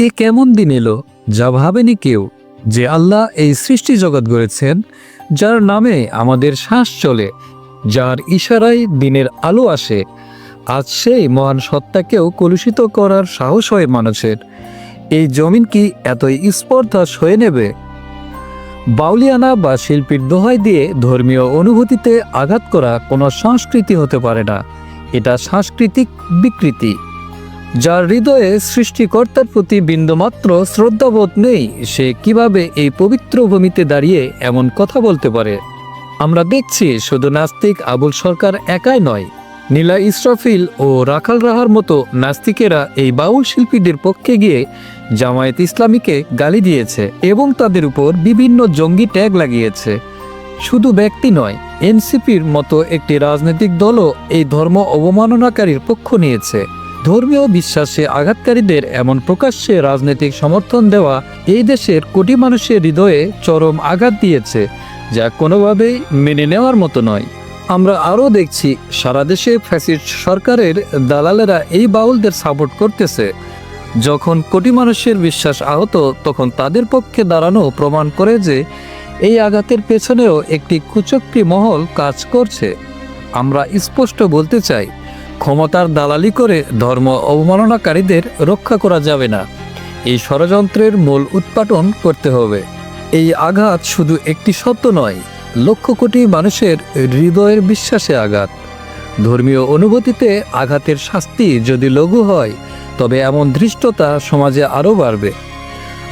এ কেমন দিন এলো যা ভাবেনি কেউ যে আল্লাহ এই সৃষ্টি জগৎ গড়েছেন, যার নামে আমাদের শ্বাস চলে, যার ইশারায় দিনের আলো আসে। আজ সেই মহান সত্তাকেও কলুষিত করার সাহস হয় মানুষের। এই জমিন কি এতই স্পর্ধা সয়ে নেবে? বাউলিয়ানা বা শিল্পীর দোহাই দিয়ে ধর্মীয় অনুভূতিতে আঘাত করা কোনো সংস্কৃতি হতে পারে না। এটা সাংস্কৃতিক বিকৃতি। যার হৃদয়ে সৃষ্টিকর্তার প্রতি বিন্দুমাত্র শ্রদ্ধাবোধ নেই, সে কীভাবে এই পবিত্র ভূমিতে দাঁড়িয়ে এমন কথা বলতে পারে? আমরা দেখছি শুধু নাস্তিক আবুল সরকার একাই নয়, নীলা ইসরাফিল ও রাখাল রাহার মতো নাস্তিকেরা এই বাউল শিল্পীদের পক্ষে গিয়ে জামায়াত ইসলামীকে গালি দিয়েছে এবং তাদের উপর বিভিন্ন জঙ্গি ট্যাগ লাগিয়েছে। শুধু ব্যক্তি নয়, এনসিপির মতো একটি রাজনৈতিক দলও এই ধর্ম অবমাননাকারীর পক্ষ নিয়েছে। ধর্মীয় বিশ্বাসে আঘাতকারীদের এমন প্রকাশ্যে রাজনৈতিক সমর্থন দেওয়া এই দেশের কোটি মানুষের হৃদয়ে চরম আঘাত দিয়েছে, যা কোনোভাবেই মেনে নেওয়ার মতো নয়। আমরা আরও দেখছি, সারা দেশে ফ্যাসিস্ট সরকারের দালালেরা এই বাউলদের সাপোর্ট করতেছে। যখন কোটি মানুষের বিশ্বাস আহত, তখন তাদের পক্ষে দাঁড়ানো প্রমাণ করে যে এই আঘাতের পেছনেও একটি কুচক্রি মহল কাজ করছে। আমরা স্পষ্ট বলতে চাই ক্ষমতার দালালি করে ধর্ম অবমাননাকারীদের রক্ষা করা যাবে না। এই ষড়যন্ত্রের মূল উৎপাটন করতে হবে। এই আঘাত শুধু একটি সত্য নয়, লক্ষ কোটি মানুষের হৃদয়ের বিশ্বাসে আঘাত। ধর্মীয় অনুভূতিতে আঘাতের শাস্তি যদি লঘু হয়, তবে এমন ধৃষ্টতা সমাজে আরও বাড়বে।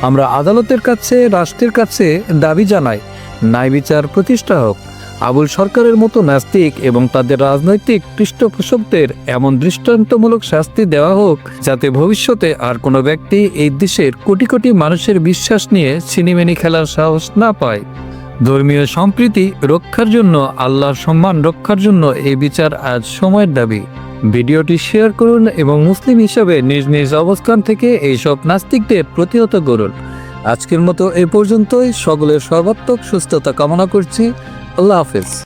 আমরা আদালতের কাছে, রাষ্ট্রের কাছে দাবি জানাই, ন্যায় বিচার প্রতিষ্ঠা হোক। আবুল সরকারের মতো নাস্তিক এবং তাদের রাজনৈতিক পৃষ্ঠপোষকদের এমন দৃষ্টান্তমূলক শাস্তি দেওয়া হোক, যাতে ভবিষ্যতে আর কোনো ব্যক্তি এই দেশের কোটি কোটি মানুষের বিশ্বাস নিয়ে ছিনিমিনি খেলার সাহস না পায়। ধর্মীয় সম্প্রীতি রক্ষার জন্য, আল্লাহর সম্মান রক্ষার জন্য এই বিচার আজ সময়ের দাবি। ভিডিওটি শেয়ার করুন এবং মুসলিম হিসাবে নিজ নিজ অবস্থান থেকে এইসব নাস্তিকদের প্রতিহত করুন। আজকের মতো এ পর্যন্তই। সকলের সর্বাত্মক সুস্থতা কামনা করছি। আল্লাহ হাফেজ